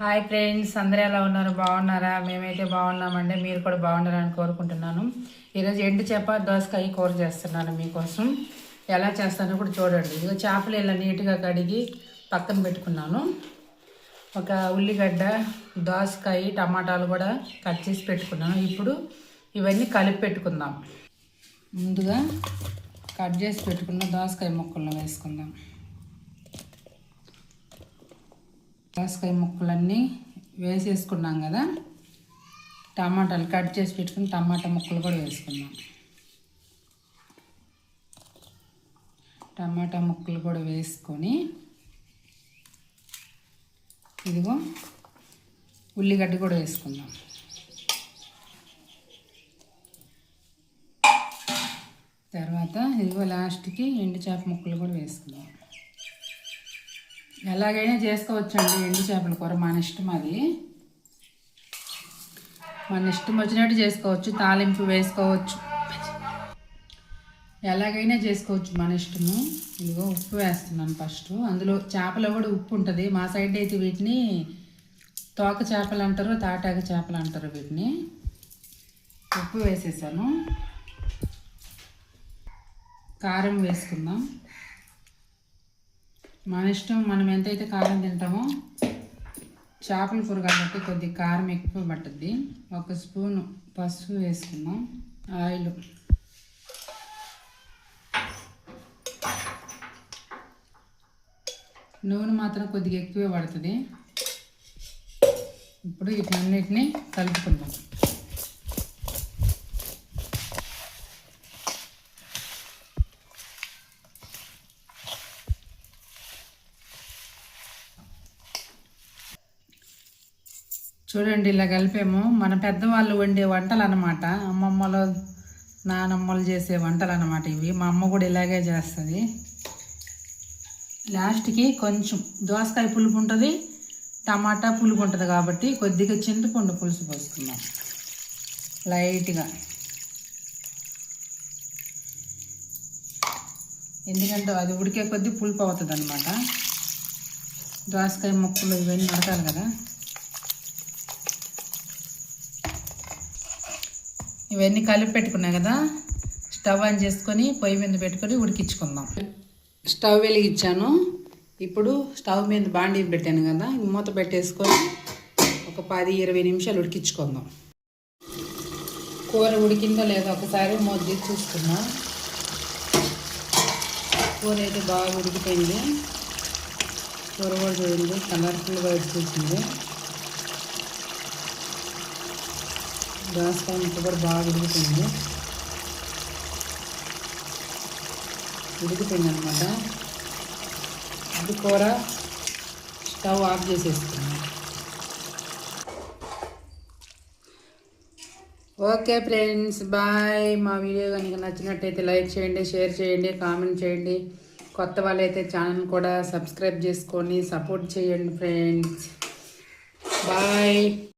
Hi friends అందరూ ఎలా ఉన్నారు? బాగున్నారా? మేమైతే బాగున్నామండి. మీరు కూడా బాగున్నారని కోరుకుంటున్నాను. ఈరోజు ఎండు చేప దోసకాయ కూర చేస్తున్నాను మీకోసం. ఎలా చేస్తానో కూడా చూడండి. ఇదిగో చేపలు ఇలా నీట్గా కడిగి పక్కన పెట్టుకున్నాను. ఒక ఉల్లిగడ్డ దోసకాయ టమాటాలు కూడా కట్ చేసి పెట్టుకున్నాను. ఇప్పుడు ఇవన్నీ కలిపి పెట్టుకుందాం. ముందుగా కట్ చేసి పెట్టుకున్న దోసకాయ ముక్కలను వేసుకుందాం. దోసకాయ ముక్కలన్నీ వేసేసుకున్నాం కదా. టమాటాలు కట్ చేసి పెట్టుకుని టమాటా ముక్కలు కూడా వేసుకుందాం టమాటా ముక్కలు కూడా వేసుకొని ఇదిగో ఉల్లిగడ్డ కూడా వేసుకుందాం. తర్వాత ఇదిగో లాస్ట్కి ఎండు చేప ముక్కలు కూడా వేసుకుందాం. ఎలాగైనా చేసుకోవచ్చండి. ఎండు చేపల కూర మన ఇష్టం అది. మన ఇష్టం వచ్చినట్టు చేసుకోవచ్చు. తాలింపు వేసుకోవచ్చు. ఎలాగైనా చేసుకోవచ్చు మన ఇష్టము. ఇదిగో ఉప్పు వేస్తున్నాను ఫస్ట్. అందులో చేపలో కూడా ఉప్పు ఉంటుంది. మా సైడ్ అయితే వీటిని తోక చేపలు అంటారు తాటాక చేపలు అంటారు వీటిని. ఉప్పు వేసేసాను. కారం వేసుకుందాం. మన ఇష్టం మనం ఎంతైతే కారం తింటామో చేపల కూర కాబట్టి కొద్ది కారం ఎక్కువ పట్టుద్ది. ఒక స్పూను పసుపు వేసుకుందాం. ఆయిల్. నూనె మాత్రం కొద్దిగా ఎక్కువే పడుతుంది. ఇప్పుడు వీటన్నిటిని కలుపుకుందాం. చూడండి ఇలా కలిపాము. మన పెద్దవాళ్ళు వండే వంటలు అనమాట అమ్మమ్మలు నానమ్మలు చేసే వంటలు అనమాట ఇవి. మా అమ్మ కూడా ఇలాగే చేస్తుంది. లాస్ట్కి కొంచెం దోసకాయ పులుపు ఉంటుంది టమాటా పులుపు ఉంటుంది కాబట్టి కొద్దిగా చింతపండు పులుసు పోసుకుందాం. లైట్గా. ఎందుకంటే అది ఉడికే కొద్దీ పులుపు అవుతుంది అనమాట దోసకాయ ముక్కలు ఇవన్నీ ఉడకాలి కదా. ఇవన్నీ కలిపి పెట్టుకున్నాం కదా స్టవ్ ఆన్ చేసుకొని పొయ్యి మీద పెట్టుకొని ఉడికించుకుందాం. స్టవ్ వెలిగించాను. ఇప్పుడు స్టవ్ మీద బాండీ పెట్టాను కదా మూత పెట్టేసుకొని ఒక పది ఇరవై నిమిషాలు ఉడికించుకుందాం. కూర ఉడికిందో లేదో ఒకసారి మూత తీసి చూసుకుందాం. కూర అయితే బాగా ఉడికిపోయింది. కూర కూడా చూడండి కలర్ఫుల్గా వచ్చేసింది. దోసకాయ ముక్క కూడా బాగా ఉడుకుతుంది ఉడికిపోయింది. అనమాట ఇది కూర స్టవ్ ఆఫ్ చేసేసుకున్నాం. Okay friends bye. మా వీడియో కనుక నచ్చినట్టయితే లైక్ చేయండి షేర్ చేయండి కామెంట్ చేయండి. కొత్త వాళ్ళైతే ఛానల్ కూడా సబ్స్క్రైబ్ చేసుకొని సపోర్ట్ చేయండి ఫ్రెండ్స్. బాయ్.